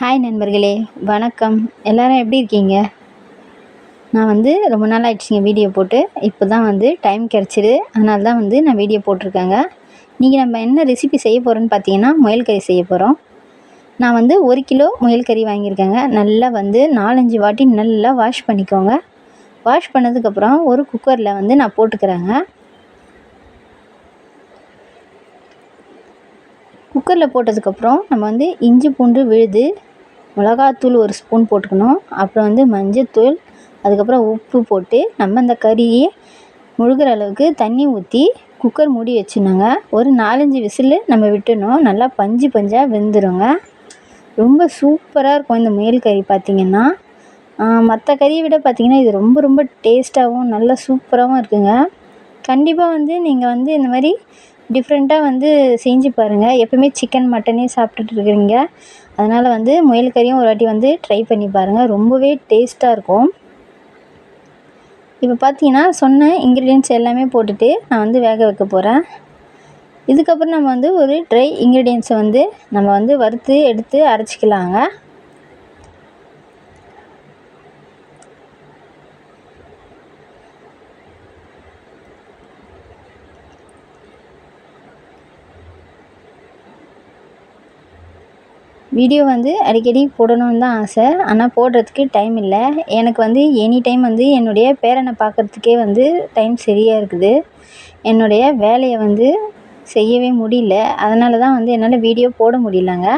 Hi நண்பர்களே. வணக்கம். எல்லோரும் எப்படி இருக்கீங்க? நான் வந்து ரொம்ப நாள் ஆகிடுச்சிங்க வீடியோ போட்டு. இப்போ தான் வந்து டைம் கிடச்சிது. அதனால தான் வந்து நான் வீடியோ போட்டிருக்கேங்க. இன்றைக்கி நம்ம என்ன ரெசிபி செய்ய போகிறோன்னு பார்த்தீங்கன்னா முயல் கறி செய்ய போகிறோம் நான் வந்து ஒரு கிலோ முயல் கறி வாங்கியிருக்கேங்க. நல்லா வந்து நாலஞ்சு வாட்டி நல்லா வாஷ் பண்ணிக்கோங்க. வாஷ் பண்ணதுக்கப்புறம் ஒரு குக்கரில் வந்து நான் போட்டுக்கிறேங்க. குக்கரில் போட்டதுக்கப்புறம் நம்ம வந்து இஞ்சி பூண்டு விழுது மிளகாத்தூள் ஒரு ஸ்பூன் போட்டுக்கணும். அப்புறம் வந்து மஞ்சத்தூள் அதுக்கப்புறம் உப்பு போட்டு நம்ம இந்த கறியை முழுகிற அளவுக்கு தண்ணி ஊற்றி குக்கர் மூடி வச்சுருந்தோங்க ஒரு நாலஞ்சு விசில் நம்ம விட்டுடணும். நல்லா பஞ்சு பஞ்சாக வெந்துடுங்க ரொம்ப சூப்பராக இருக்கும் இந்த முயல் கறி பார்த்திங்கன்னா மற்ற கறியை விட பார்த்திங்கன்னா இது ரொம்ப ரொம்ப டேஸ்ட்டாகவும் நல்லா சூப்பராகவும் இருக்குங்க. கண்டிப்பாக வந்து நீங்கள் வந்து இந்த மாதிரி டிஃப்ரெண்ட்டாக வந்து செஞ்சு பாருங்கள் எப்போயுமே சிக்கன் மட்டனே சாப்பிட்டுட்டு இருக்கிறீங்க. அதனால் வந்து முயல் கறியும் ஒரு வாட்டி வந்து ட்ரை பண்ணி பாருங்கள் ரொம்பவே டேஸ்ட்டாக இருக்கும். இப்போ பார்த்தீங்கன்னா சொன்ன இன்க்ரீடியன்ஸ் எல்லாமே போட்டுட்டு நான் வந்து வேக வைக்க போகிறேன் இதுக்கப்புறம் நம்ம வந்து ஒரு ட்ரை இன்க்ரீடியன்ஸை வந்து நம்ம வந்து வறுத்து எடுத்து அரைச்சிக்கலாங்க. வீடியோ வந்து அடிக்கடி போடணுன்னு தான் ஆசை. ஆனால் போடுறதுக்கு டைம் இல்லை. எனக்கு வந்து எனி டைம் வந்து என்னுடைய பேரனை பார்க்குறதுக்கே வந்து டைம் சரியாக இருக்குது. என்னுடைய வேலையை வந்து செய்யவே முடியல. அதனால தான் வந்து என்னால் வீடியோ போட முடியலங்க.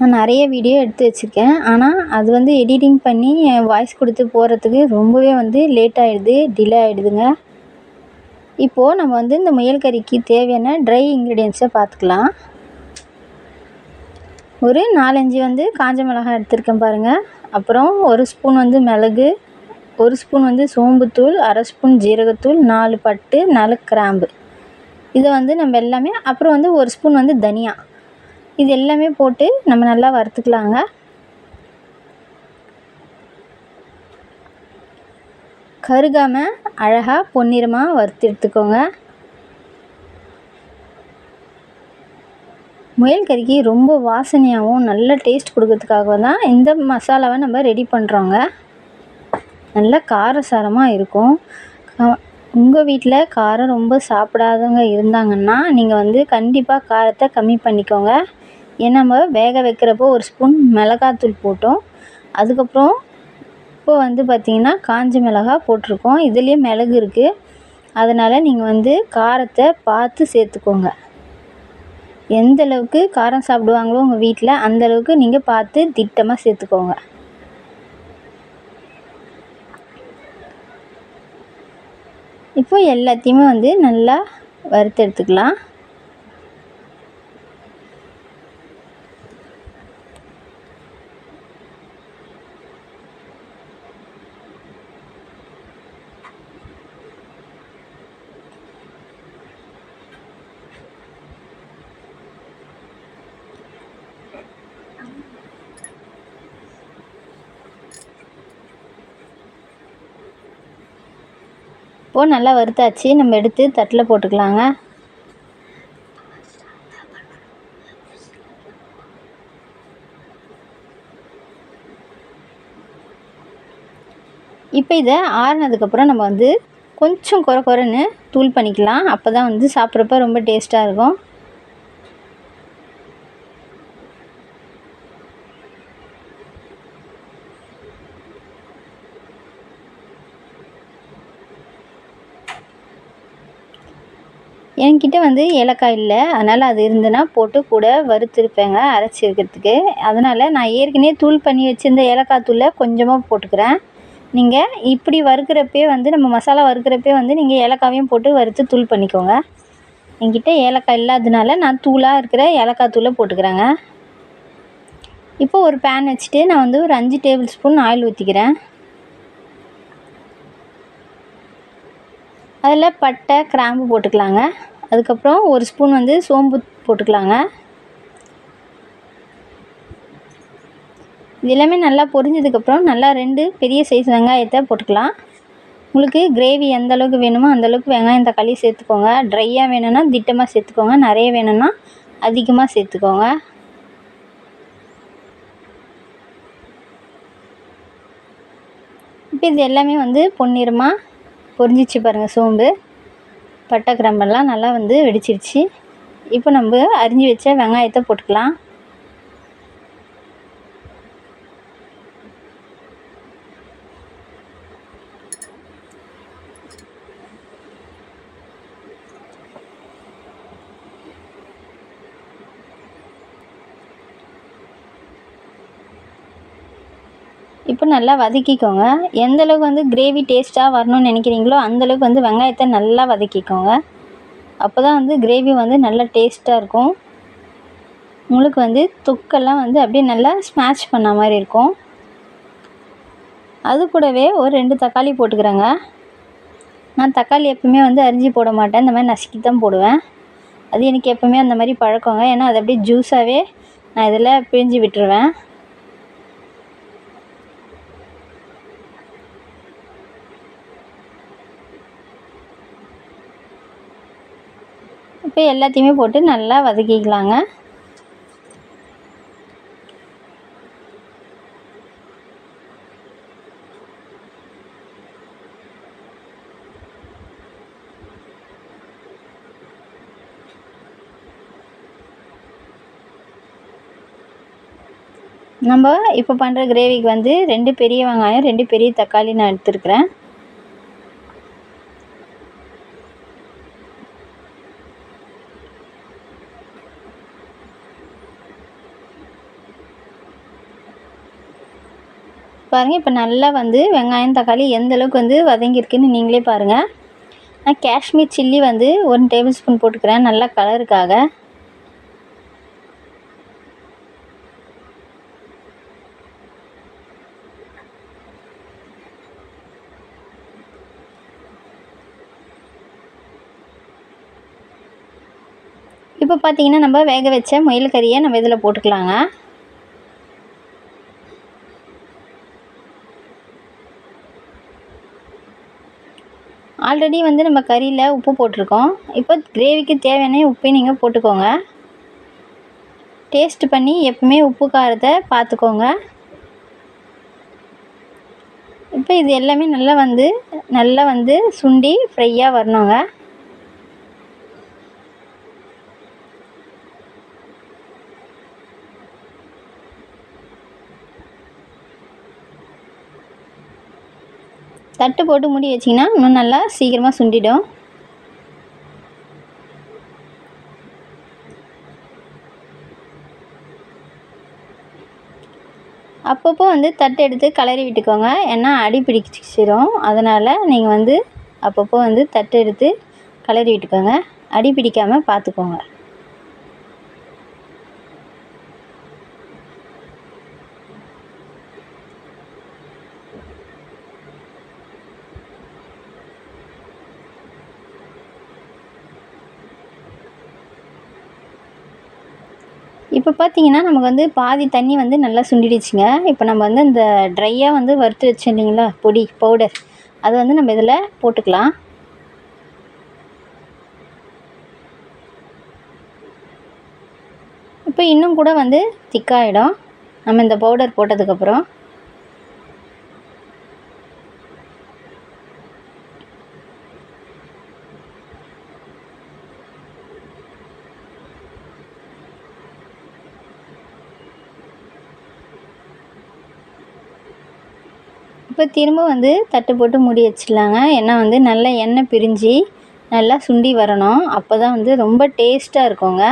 நான் நிறைய வீடியோ எடுத்து வச்சுருக்கேன். ஆனால் அது வந்து எடிட்டிங் பண்ணி வாய்ஸ் கொடுத்து போடுறதுக்கு ரொம்பவே வந்து லேட் ஆகிடுது டிலே ஆகிடுதுங்க இப்போது நம்ம வந்து இந்த முயல் கறிக்கு தேவையான ட்ரை இன்க்ரீடியன்ஸை பார்த்துக்கலாம். ஒரு நாலஞ்சு வந்து காஞ்ச மிளகாய் எடுத்திருக்கேன் பாருங்கள் அப்புறம் ஒரு ஸ்பூன் வந்து மிளகு ஒரு ஸ்பூன் வந்து சோம்புத்தூள் அரை ஸ்பூன் ஜீரகத்தூள் நாலு பட்டு நாலு கிராம்பு. இதை வந்து நம்ம எல்லாமே அப்புறம் வந்து ஒரு ஸ்பூன் வந்து தனியா. இது எல்லாமே போட்டு நம்ம நல்லா வறுத்துக்கலாங்க. கருகாமல் அழகாக பொன்னிறமாக வறுத்து எடுத்துக்கோங்க முயல் கறிக்கு ரொம்ப வாசனையாகவும் நல்ல டேஸ்ட் கொடுக்கறதுக்காக தான் இந்த மசாலாவை நம்ம ரெடி பண்ணுறோங்க நல்ல காரசாரமாக இருக்கும். உங்கள் வீட்டில் காரம் ரொம்ப சாப்பிடாதவங்க இருந்தாங்கன்னா நீங்கள் வந்து கண்டிப்பாக காரத்தை கம்மி பண்ணிக்கோங்க. ஏன்னா நம்ம வேக வைக்கிறப்போ ஒரு ஸ்பூன் மிளகாத்தூள் போட்டோம். அதுக்கப்புறம் இப்போ வந்து பார்த்திங்கன்னா காஞ்ச மிளகாய் போட்டிருக்கோம். இதுலேயே மிளகு இருக்குது அதனால் நீங்கள் வந்து காரத்தை பார்த்து சேர்த்துக்கோங்க. எந்த அளவுக்கு காரம் சாப்பிடுவாங்களோ உங்கள் வீட்டில் அந்தளவுக்கு நீங்கள் பார்த்து திட்டமாக சேர்த்துக்கோங்க. இப்போ எல்லாத்தையுமே வந்து நல்லா வறுத்து எடுத்துக்கலாம் இப்போது நல்லா வறுத்தாச்சு. நம்ம எடுத்து தட்டில் போட்டுக்கலாங்க. இப்போ இதை ஆறுனதுக்கப்புறம் நம்ம வந்து கொஞ்சம் குறை குறைன்னு தூள் பண்ணிக்கலாம். அப்போ தான் வந்து சாப்பிட்றப்ப ரொம்ப டேஸ்ட்டாக இருக்கும். என்கிட்ட வந்து ஏலக்காய் இல்லை. அதனால் அது இருந்ததுன்னா போட்டு கூட வறுத்துருப்பேங்க அரைச்சி வைக்கிறதுக்கு அதனால் நான் ஏற்கனவே தூள் பண்ணி வச்சுருந்த ஏலக்காய் தூளை கொஞ்சமாக போட்டுக்கிறேன். நீங்கள் இப்படி வறுக்கிறப்பே வந்து நம்ம மசாலா வறுக்கிறப்பே வந்து நீங்கள் ஏலக்காவையும் போட்டு வறுத்து தூள் பண்ணிக்கோங்க. என்கிட்ட ஏலக்காய் இல்லாததுனால நான் தூளாக இருக்கிற ஏலக்காய் தூளை போட்டுக்கிறேங்க. இப்போ ஒரு பேன் வச்சுட்டு நான் வந்து ஒரு அஞ்சு டேபிள் ஸ்பூன் ஆயில் ஊற்றிக்கிறேன் அதில் பட்டை கிராம்பு போட்டுக்கலாங்க. அதுக்கப்புறம் ஒரு ஸ்பூன் வந்து சோம்பு போட்டுக்கலாங்க. இது எல்லாமே நல்லா பொரிஞ்சதுக்கப்புறம் நல்லா ரெண்டு பெரிய சைஸ் வெங்காயத்தை போட்டுக்கலாம். உங்களுக்கு கிரேவி எந்த அளவுக்கு வேணுமோ அந்த அளவுக்கு வெங்காயம் தக்காளி சேர்த்துக்கோங்க. ட்ரையாக வேணும்னா திட்டமாக சேர்த்துக்கோங்க. நிறைய வேணும்னா அதிகமாக சேர்த்துக்கோங்க. இப்போ இது எல்லாமே வந்து பொன்னிறமாக பொரிஞ்சிச்சு பாருங்கள் சோம்பு. பட்டை கிராம்பெல்லாம் நல்லா வந்து வெடிச்சிருச்சு. இப்போ நம்ம அரிஞ்சு வச்ச வெங்காயத்தை போட்டுக்கலாம். இப்போ நல்லா வதக்கிக்கோங்க. எந்த அளவுக்கு வந்து கிரேவி டேஸ்ட்டாக வரணும்னு நினைக்கிறீங்களோ அந்தளவுக்கு வந்து வெங்காயத்தை நல்லா வதக்கிக்கோங்க. அப்போ தான் வந்து கிரேவி வந்து நல்லா டேஸ்ட்டாக இருக்கும். உங்களுக்கு வந்து தொக்கெல்லாம் வந்து அப்படியே நல்லா ஸ்மாஷ் பண்ண மாதிரி இருக்கும். அது கூடவே ஒரு ரெண்டு தக்காளி போட்டுக்கிறேங்க. நான் தக்காளி எப்பவுமே வந்து அரிஞ்சு போட மாட்டேன். இந்த மாதிரி நசுக்கி தான் போடுவேன். அது எனக்கு எப்பவுமே அந்த மாதிரி பழக்கங்க. ஏன்னா அது அப்படியே ஜூஸாகவே நான் இதில் பிழிஞ்சு விட்டுருவேன். இப்போ எல்லாத்தையுமே போட்டு நல்லா வதக்கிக்கலாங்க. நம்ம இப்போ பண்ணுற கிரேவிக்கு வந்து ரெண்டு பெரிய வெங்காயம் ரெண்டு பெரிய தக்காளி நான் எடுத்துருக்குறேன். பாருங்கள் இப்போ நல்லா வந்து வெங்காயம் தக்காளி எந்த அளவுக்கு வந்து வதங்கியிருக்குன்னு நீங்களே பாருங்கள் நான் காஷ்மீர் சில்லி வந்து ஒன் டேபிள் ஸ்பூன் போட்டுக்கிறேன். நல்லா கலருக்காக. இப்போ பார்த்தீங்கன்னா நம்ம வேக வச்ச முயல் கறியை நம்ம இதில் போட்டுக்கலாங்க. ஆல்ரெடி வந்து நம்ம கறியில் உப்பு போட்டிருக்கோம். இப்போ கிரேவிக்கு தேவையான உப்பையும் நீங்கள் போட்டுக்கோங்க. டேஸ்ட் பண்ணி எப்பவுமே உப்பு காரத்தை பார்த்துக்கோங்க. இப்போ இது எல்லாமே நல்லா வந்து நல்லா வந்து சுண்டி ஃப்ரையாக வரணுங்க. தட்டு போட்டு மூடி வச்சிங்கன்னா இன்னும் நல்லா சீக்கிரமாக சுண்டிடும். அப்பப்போ வந்து தட்டு எடுத்து கலரி விட்டுக்கோங்க. ஏன்னா அடி பிடிச்சிடும் அதனால் நீங்கள் வந்து அப்பப்போ வந்து தட்டு எடுத்து கலரி விட்டுக்கோங்க. அடி பிடிக்காமல் பார்த்துக்கோங்க இப்போ பார்த்தீங்கன்னா நமக்கு வந்து பாதி தண்ணி வந்து நல்லா சுண்டிடுச்சுங்க. இப்போ நம்ம வந்து இந்த ட்ரையாக வந்து வறுத்து வச்சோம் இல்லைங்களா பொடி பவுடர் அதை வந்து நம்ம இதில் போட்டுக்கலாம். இப்போ இன்னும் கூட வந்து திக்காயிடும் நம்ம இந்த பவுடர் போட்டதுக்கப்புறம் இப்போ திரும்ப வந்து தட்டு போட்டு மூடி வச்சிடலாங்க. ஏன்னா வந்து நல்லா எண்ணெய் பிரிஞ்சு நல்லா சுண்டி வரணும். அப்போ தான் வந்து ரொம்ப டேஸ்ட்டாக இருக்குங்க.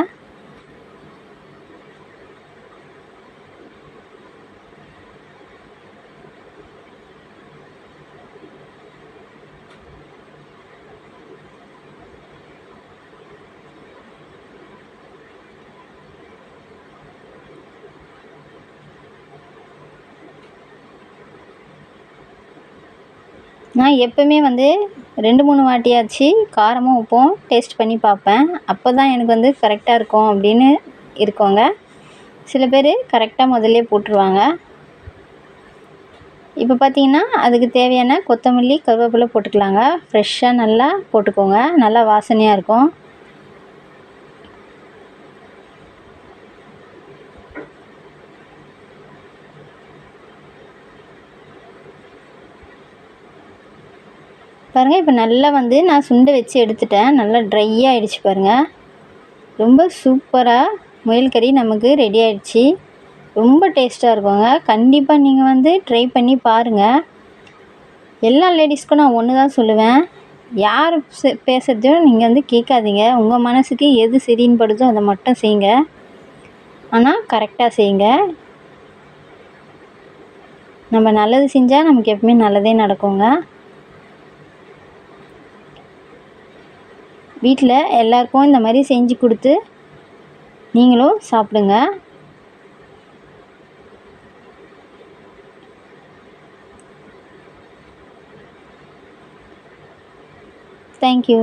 நான் எப்போவுமே வந்து ரெண்டு மூணு வாட்டியாச்சு காரமும் உப்பும் டேஸ்ட் பண்ணி பார்ப்பேன். அப்போ தான் எனக்கு வந்து கரெக்டாக இருக்கும் அப்படின்னு இருக்கோங்க சில பேர் கரெக்டாக முதல்லே போட்டுருவாங்க. இப்போ பார்த்தீங்கன்னா அதுக்கு தேவையான கொத்தமல்லி கருவேப்பிலை போட்டுக்கலாங்க. ஃப்ரெஷ்ஷாக நல்லா போட்டுக்கோங்க. நல்லா வாசனையாக இருக்கும். பாருங்கள் இப்போ நல்லா வந்து நான் சுண்டை வச்சு எடுத்துட்டேன். நல்லா ட்ரை ஆகிடுச்சு பாருங்கள் ரொம்ப சூப்பராக முயல் கறி நமக்கு ரெடி ஆகிடுச்சி ரொம்ப டேஸ்ட்டாக இருக்குங்க கண்டிப்பாக நீங்கள் வந்து ட்ரை பண்ணி பாருங்கள் எல்லா லேடிஸ்க்கும் நான் ஒன்று தான் சொல்லுவேன். யார் பேசுகிறதையும் நீங்கள் வந்து கேட்காதீங்க. உங்கள் மனசுக்கு எது சரின்னு படுதோ அதை மட்டும் செய்யுங்க. ஆனால் கரெக்டாக செய்யுங்க. நம்ம நல்லது செஞ்சால் நமக்கு எப்பவுமே நல்லதே நடக்குங்க. வீட்டில் எல்லாருக்கும் இந்த மாதிரி செஞ்சு கொடுத்து நீங்களும் சாப்பிடுங்க. தேங்க்யூ